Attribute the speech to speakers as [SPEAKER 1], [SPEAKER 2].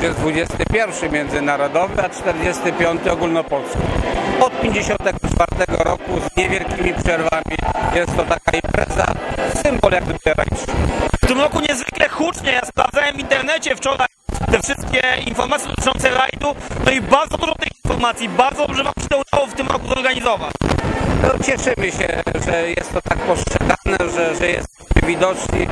[SPEAKER 1] Jest 21 międzynarodowy, a 45 ogólnopolski. Od 54 roku z niewielkimi przerwami jest to taka impreza, symbol jak gdyby.
[SPEAKER 2] W tym roku niezwykle hucznie, ja sprawdzałem w internecie wczoraj te wszystkie informacje dotyczące rajdu, no i bardzo dużo tych informacji, bardzo dobrze Wam się to udało w tym roku zorganizować.
[SPEAKER 1] No, cieszymy się, że jest to tak postrzegane, że, że jest widoczni.